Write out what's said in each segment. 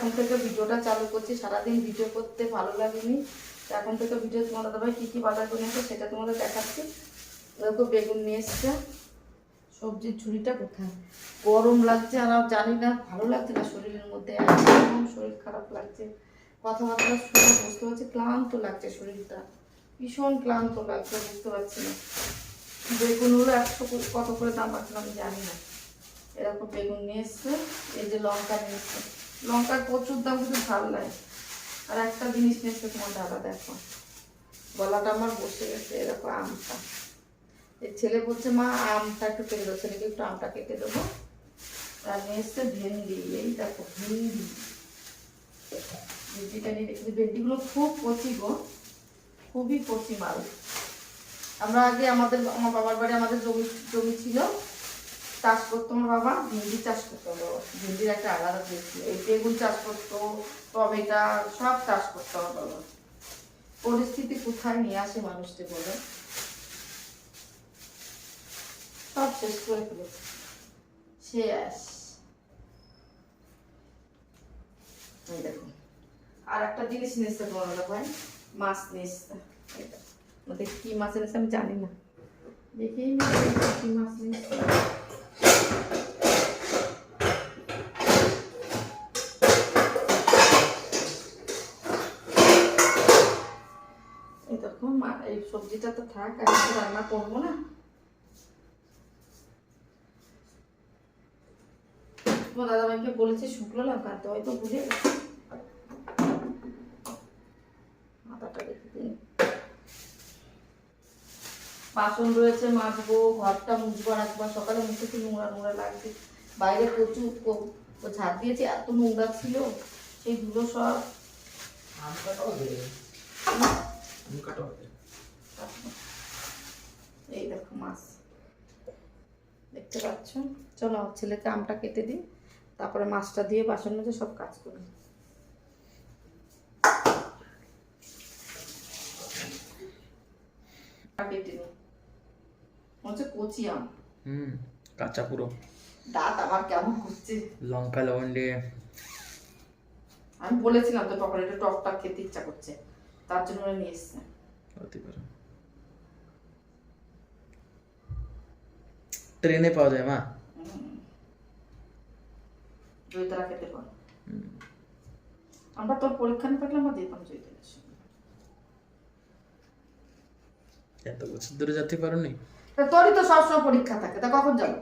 এখন থেকে ভিডিওটা চালু করছি, সারাদিন ভিডিও করতে ভালো লাগেনি। এখন থেকে ভিডিও তোমাদের ভাই কী কী বাজার করে নিয়েছে সেটা তোমাদের দেখাচ্ছি। দেখো বেগুন নিয়ে এসছে। সবজির ঝুড়িটা কোথায়? গরম লাগছে আর আর জানি না, ভালো লাগছে না শরীরের মধ্যে? একদম শরীর খারাপ লাগছে। কথাবার্তা শুনে বুঝতে পারছি, ক্লান্ত লাগছে শরীরটা। ভীষণ ক্লান্ত লাগছে, বুঝতে পারছি না। বেগুনগুলো একশো কত করে দাম আছে আমি জানি না। এরকম বেগুন নিয়ে এসছে, এই যে লঙ্কা নিয়ে এসছে। লঙ্কার প্রচুর দাম কিন্তু ভালো লাগে আর একটা জিনিস নিয়ে এসছে তোমার দাদা দেখো। গলাটা আমার বসে গেছে এরকম আমটা। এই ছেলে বলছে, মা, আমটা একটু কেটে দেবো ছেলেকে একটু আমটা কেটে দেবো। আর নিয়ে এসছে ভেন্ডি। এই দেখো, ভেন্ডি। ভেন্ডিটা নিয়ে রেখেছি ভেন্ডিগুলো খুব কচি গো। খুবই কচি মাল। আমরা আগে আমাদের, আমার বাবার বাড়ি আমাদের জমি জমি ছিল। চাষ করতো আমার বাবা, ভেন্ডি চাষ করতো বাবা। ভেন্ডির একটা আলাদা দেশ এই বেগুন চাষ করতো, টমেটা সব চাষ করতো আমার বাবা। পরিস্থিতি কোথায় নিয়ে আসে মানুষকে বলে? সব শেষ করে ফেলেছে। আর একটা জিনিস নিয়ে এসছে তোমার ভাই মাছ নিয়ে এসছে এই দেখো। আমাদের কি মাছ এনেছে আমি জানি না। দেখি। কি মাছ নিয়ে এসছে এই সবজিটা তো থাক আমি তো রান্না করব না। তোমার দাদাভাইকে বলেছি শুকনো লঙ্কা আনতে হয়তো বুঝে গেছে। মাথাটা রেখে দিন বাসন রয়েছে মাজবো ঘরটা মুছবো আর একবার। সকালে মুছেছি নোংরা নোংরা লাগছে বাইরে প্রচুর ঝাড় দিয়েছে এত নোংরা ছিল সেই ধুলো সব এই দেখো মাছ। দেখতে পাচ্ছ? চলো ছেলেকে আমটা কেটে দিই তারপরে মাছটা দিয়ে বাসন মেজে সব কাজ করি। কেটে নিই। হচ্ছে কচি আম। হুম কাঁচা পুরো। দাঁত আমার কেমন করছে। লঙ্কা লবণ দিয়ে। আমি বলেছিলাম তো তখন একটু টক টক খেতে ইচ্ছা করছে। তার জন্য ওরা নিয়ে এসছে। হতে পারে। ট্রেনে পাওয়া যায় মা? জয়িতারা খেতে পার। আমরা তোর পরীক্ষা নিয়ে থাকলে আমরা দিতাম জয়িতারের সঙ্গে। এত বছর ধরে যেতে পারোনি? তোরই তো সবসময় পরীক্ষা থাকে তা কখন যাব?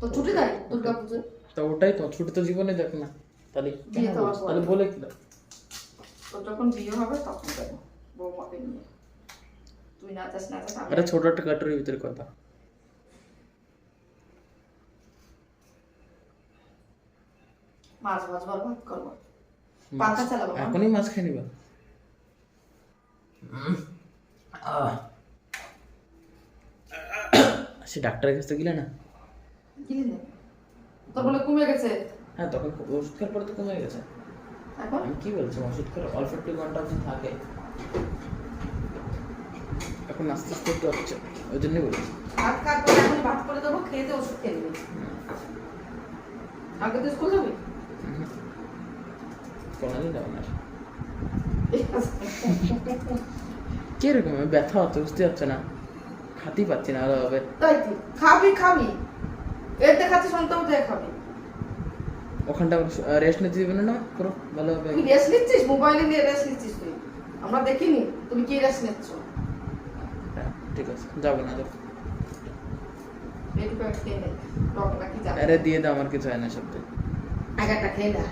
তো ছুটি দেয় দুর্গা পুজো তা ওটাই তো ছুটি তো জীবনে দেখ না। তাহলে? তাহলে বলে কি লাভ? তোর যখন বিয়ে হবে তখন যাব বৌমাকে নিয়ে। তুই না আরে ছোট একটা কাটুরির ভিতরে কথা। মাছ ভাজবার ভাত করব। পাখা চালাবো এখনই মাছ খেয়ে নিবা। সে ডাক্তারের কাছে গেলে না? গিলি নে। তোর বলে কমে গেছে। হ্যাঁ তখন ওষুধ খাওয়ার পরে তো কমে গেছে। এখন? কি বলছি ওষুধ খেলে অল্প একটু ঘণ্টা অবধি থাকে। এখন আস্তে আস্তে একটু হচ্ছে ওই জন্যই বলছি। ভাত খাওয়ার পরে এখন ভাত করে দেবো খেয়ে দিয়ে ওষুধ খেয়ে নিবি। আগে তো স্কুল যাবি? কোনোদিন যাব না। কীরকম ব্যথা হচ্ছে বুঝতে পারছে না? খাতেই পাচ্ছি না ভালোভাবে তাই খাবি খাবি। এতে খাচ্ছিস অন্তত দিয়ে খাবি? ওখানটা রেস্ট নিতে দিবে না পুরো ভালো হবে। তুই রেস্ট নিচ্ছিস? মোবাইলে নিয়ে রেস্ট নিচ্ছিস তুই? আমরা দেখিনি। তুমি কি রেস্ট নিচ্ছ? হ্যাঁ, ঠিক আছে। যাব না দেখো আরে দিয়ে দাও আমার কিছু হয় না সত্যি আগাটা খেয়ে না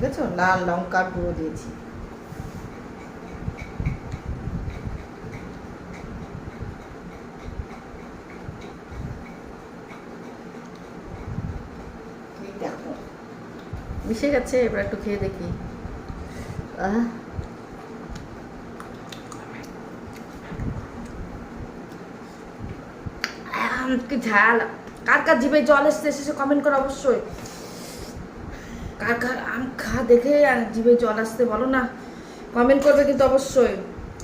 দেখেছ? লাল লঙ্কার গুঁড়ো দিয়েছি। মিশে গেছে, এবার একটু খেয়ে দেখি। আহ। কি ঝাল। কার কার জিভে জল এসছে শেষে কমেন্ট করো অবশ্যই। কার কার খা দেখে আর জিভে জল আসতে বলো না। কমেন্ট করবে কিন্তু অবশ্যই।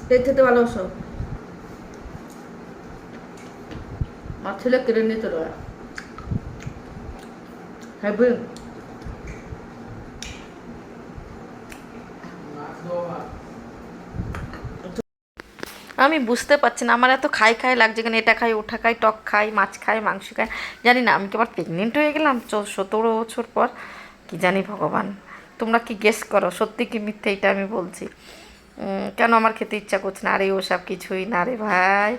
দেখতে খেতে ভালোবাসো। আমার ছেলে কেড়ে নিয়ে চলে হ্যাঁ? আমি বুঝতে পারছি না, আমার এত খাই খাই লাগছে কেন? এটা খাই ওটা খাই, টক খাই, মাছ খাই, মাংস খাই। জানি না, আমি কি আবার প্রেগনেন্ট হয়ে গেলাম? সতেরো বছর পর, কি জানি ভগবান। তোমরা কি গেস করো? সত্যি কি মিথ্যে এটা আমি বলছি? কেন আমার খেতে ইচ্ছা করছে না? আরে, ওসব কিছুই না রে ভাই।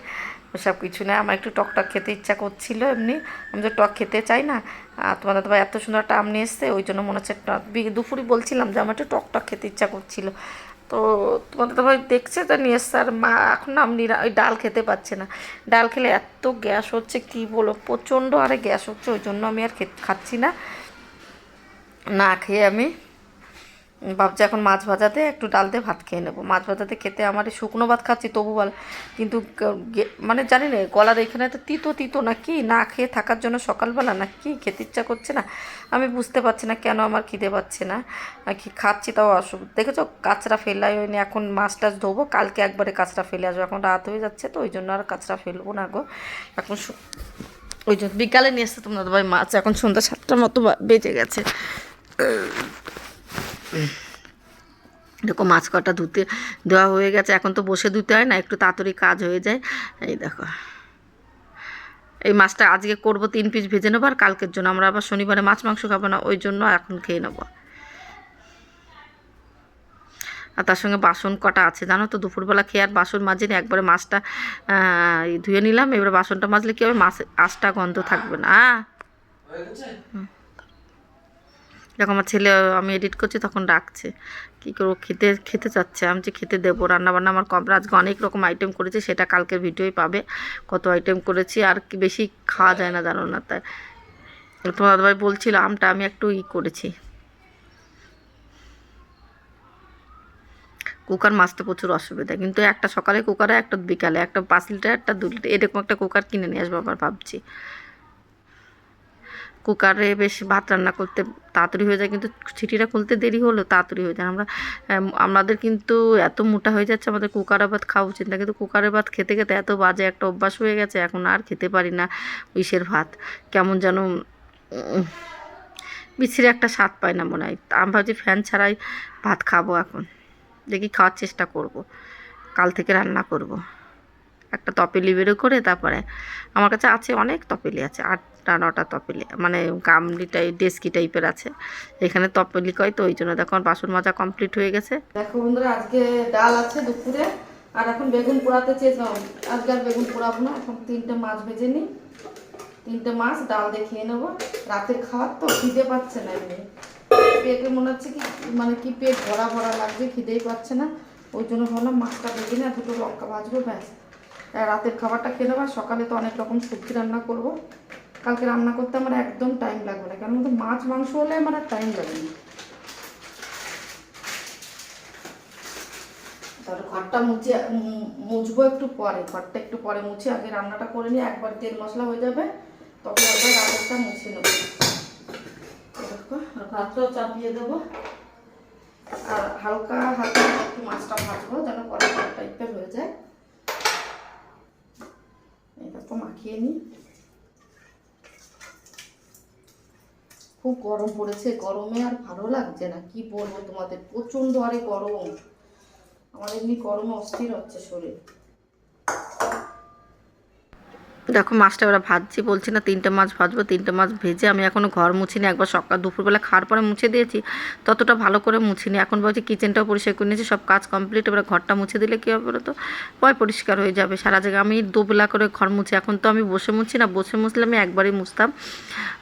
ওসব কিছু না, আমার একটু টক টক খেতে ইচ্ছা করছিল এমনি। আমি তো টক খেতে চাই না। আর তোমাদের দাদা এত সুন্দর একটা নিয়ে এসছে, ওই জন্য মনে হচ্ছে টক বি- দুপুরে বলছিলাম যে আমার একটু টক টক খেতে ইচ্ছা করছিল। তো তোমাদের তো ভাই দেখছে তো নিয়ে এসছে, আর মা এখন না আমি ওই ডাল খেতে পাচ্ছে না। ডাল খেলে এত গ্যাস হচ্ছে, কি বলো? প্রচণ্ড আরে গ্যাস হচ্ছে, ওই জন্য আমি আর খাচ্ছি না। না খেয়ে আমি ভাবছি এখন মাছ ভাজাতে একটু ডাল দিয়ে ভাত খেয়ে নেব। মাছ ভাজাতে খেতে আমার শুকনো ভাত খাচ্ছি, তবু বল। কিন্তু মানে জানি না, গলার এখানে তো তিতো তিতো না কি? না খেয়ে থাকার জন্য সকালবেলা না কি? খেতে ইচ্ছা করছে না। আমি বুঝতে পারছি না কেন আমার খিদে পাচ্ছে না। কি খাচ্ছি তাও অসুবিধা। দেখেছ, কাঁচরা ফেলাই হয়নি, এখন মাছ টাছ ধোবো, কালকে একবারে কাঁচরা ফেলে আসব। এখন রাত হয়ে যাচ্ছে তো, ওই জন্য আর কাঁচরা ফেলব না গো। এখন ওই জন্য বিকালে নিয়ে এসছে তোমরা ভাই মাছ। এখন সন্ধ্যা সাতটার মতো বেজে গেছে। দেখো মাছ কটা ধুতে দেওয়া হয়ে গেছে এখন তো বসে ধুতে হয় না একটু তাড়াতাড়ি কাজ হয়ে যায়। এই দেখো। এই মাছটা আজকে করব তিন পিস ভেজে নেব আর কালকের জন্য আমরা আবার শনিবারে মাছ মাংস খাব না ওই জন্য এখন খেয়ে নেব। আর তার সঙ্গে বাসন কটা আছে জানো তো দুপুরবেলা খেয়ে আর বাসন মাজিনি একবারে মাছটা ধুয়ে নিলাম এবারে বাসনটা মাজলে কি হবে মাছ আঁশটা গন্ধ থাকবে না! হয়ে যখন আমার ছেলে, আমি এডিট করছি তখন ডাকছে। কী করব, খেতে খেতে চাচ্ছে। আমি যে খেতে দেবো, রান্নাবান্না আমার কম। আজকে অনেক রকম আইটেম করেছি, সেটা কালকের ভিডিওই পাবে। কত আইটেম করেছি, আর বেশি খাওয়া যায় না, জানো না তাই। তোমার দাদাভাই বলছিল, আমটা আমি একটু ই করেছি। কুকার মাছতে প্রচুর অসুবিধা। কিন্তু একটা সকালে কুকারে, একটা বিকালে, একটা পাঁচ লিটার, একটা দু লিটার, এরকম একটা কুকার কিনে নিয়ে আসব, আবার ভাবছি। কুকারে বেশ ভাত রান্না করতে তাড়াতাড়ি হয়ে যায়, কিন্তু সিটিটা খুলতে দেরি হলেও তাড়াতাড়ি হয়ে যায়। আমরা আমাদের কিন্তু এত মোটা হয়ে যাচ্ছে, আমাদের কুকারে ভাত খাওয়া উচিত না, কিন্তু কুকারে ভাত খেতে খেতে এত বাজে একটা অভ্যাস হয়ে গেছে, এখন আর খেতে পারি না ইসের ভাত। কেমন যেন বিচ্ছিরি একটা স্বাদ পায় না মনে হয়। আমি ভাবছি ফ্যান ছাড়াই ভাত খাব এখন। দেখি খাওয়ার চেষ্টা করব। কাল থেকে রান্না করব। একটা তপেলি বেরো করে তারপরে আমার কাছে আছে অনেক তপেলি আছে, আটটা, নটা তপেলি মানে গামলি টাইপ ডেস্কি টাইপের আছে। এখানে তপেলি কয় তো ওই জন্য দেখো আমার বাসন মাজা কমপ্লিট হয়ে গেছে। দেখো বন্ধুরা, আজকে ডাল আছে দুপুরে, আর এখন বেগুন পোড়াতে চেয়েছিলাম আজকে আর বেগুন পোড়াবো না, এখন তিনটে মাছ ভেজে নিই। তিনটে মাছ, ডাল দিয়ে খেয়ে নেব। রাতের খাবার তো খিদে পাচ্ছে না এমনি। পেটে মনে হচ্ছে কি মানে কি পেট ভরা ভরা লাগছে, খিদেই পাচ্ছে না। ওই জন্য ভাবলাম মাছটা ভেজে না দুটো লঙ্কা ভাজবো, ব্যাস। রাতের খাবারটা খেয়ে নেব সকালে তো অনেক রকম সবজি রান্না করব। কালকে রান্না করতে আমার একদম টাইম লাগবে না বলতো মাছ, মাংস হলে আমার টাইম লাগবে না। তারপরে ঘরটা মুছে মুছবো একটু পরে, ঘরটা একটু পরে মুছে, আগে রান্নাটা করে নিয়ে একবার তেল মশলা হয়ে যাবে, তখন একবার রান্নাটা মুছে নেব। ভাতটাও চাপিয়ে দেবো। আর হালকা হালকা একটু মাছটা ভাজবো, যেন কড়া টাইপের হয়ে যায়। এটা মাখিয়ে নিই খুব গরম পড়েছে গরমে, আর ভালো লাগছে না। কি বলব তোমাদের? প্রচণ্ড আরে গরম। আমার এমনি গরমে অস্থির হচ্ছে শরীর। দেখো মাছটা এবার ভাজছি, বলছি না তিনটে মাছ ভাজবো, তিনটে মাছ ভেজে আমি এখনও ঘর মুছিনি, একবার সকাল দুপুরবেলা খাওয়ার পরে মুছে দিয়েছি, ততটা ভালো করে মুছিনি। এখন বলছি কিচেনটাও পরিষ্কার করে নিয়েছি, সব কাজ কমপ্লিট এবার ঘরটা মুছে দিলে কী হবে তো পয় পরিষ্কার হয়ে যাবে। সারা জায়গায় আমি দুবেলা করে ঘর মুছি, এখন তো আমি বসে মুছি না, বসে মুছলে আমি একবারই মুছতাম।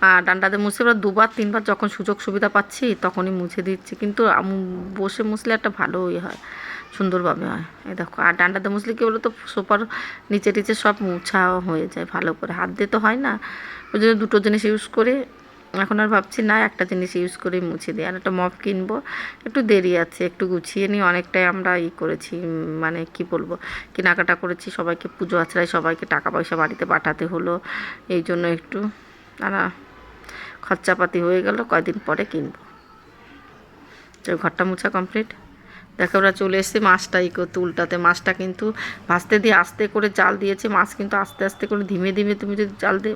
আর ডান্ডাতে মুছে এবার দুবার, তিনবার যখন সুযোগ সুবিধা পাচ্ছি, তখনই মুছে দিচ্ছি। কিন্তু বসে মুছলে একটা ভালোই হয়। সুন্দরভাবে হয়। এই দেখো, আর ডান্ডাতে মুছলে কী বলো তো সোফার নিচে টিচে সব মুছা হয়ে যায় ভালো করে। হাত দিয়ে তো হয় না। ওই জন্য দুটো জিনিস ইউজ করে, এখন আর ভাবছি না, একটা জিনিস ইউজ করেই মুছে দিই। আর একটা মপ কিনবো, একটু দেরি আছে, একটু গুছিয়ে নিই। অনেকটাই আমরা ই করেছি মানে কি বলব, কেনাকাটা করেছি, সবাইকে পুজো আছড়ায় সবাইকে টাকা পয়সা বাড়িতে পাঠাতে হলো। এই জন্য একটু না খরচাপাতি হয়ে গেল, কয়দিন পরে কিনবো। তো ঘরটা মোছা কমপ্লিট দেখো ওরা চলে এসেছে মাছটা ই করতে উল্টাতে মাছটা কিন্তু ভাজতে দিয়ে আস্তে করে জাল দিয়েছে। মাছ কিন্তু আস্তে আস্তে করে ধীমে ধীমে তুমি যদি জাল দিয়ে